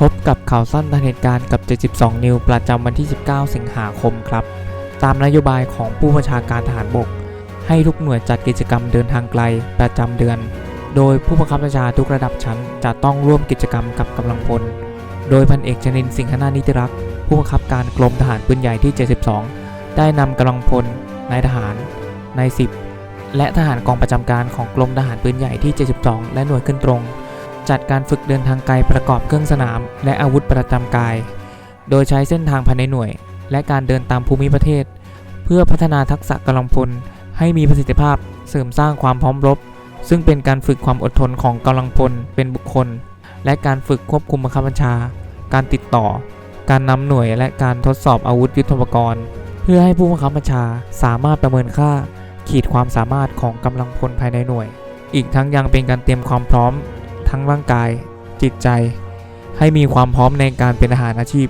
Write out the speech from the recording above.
พบกับข่าวสั้นทันเหตุการณ์กับ 72 นิวประจำวันที่ 19 สิงหาคมครับ ตามนโยบายของผู้บัญชาการทหารบก ให้ทุกหน่วยจัดกิจกรรมเดินทางไกลประจำเดือน โดยผู้บังคับบัญชาทุกระดับชั้นจะต้องร่วมกิจกรรมกับกำลังพล โดยพันเอกชนินสิงหนานิติรักษ์ผู้บังคับการกรมทหารปืนใหญ่ที่ 72 ได้นำกำลังพลนายทหารนาย10และทหารกองประจำการของกรมทหารปืนใหญ่ที่ 72 และหน่วยขึ้นตรง จัดการฝึกเดินทางไกลประกอบเครื่องสนาม และอาวุธประจำกาย โดยใช้เส้นทางภายในหน่วย และการเดินตามภูมิประเทศ เพื่อพัฒนาทักษะกำลังพลให้มีประสิทธิภาพเสริมสร้างความพร้อมรบ ซึ่งเป็นการฝึกความอดทนของกำลังพลเป็นบุคคล และการฝึกควบคุมบังคับบัญชา การติดต่อ การนำหน่วยและการทดสอบอาวุธยุทโธปกรณ์ เพื่อให้ผู้บังคับบัญชาสามารถประเมินค่า ขีดความสามารถของกำลังพลภายในหน่วย อีกทั้งยังเป็นการเตรียมความพร้อม ทั้งร่างกาย จิตใจ ให้มีความพร้อมในการเป็นอาหารอาชีพ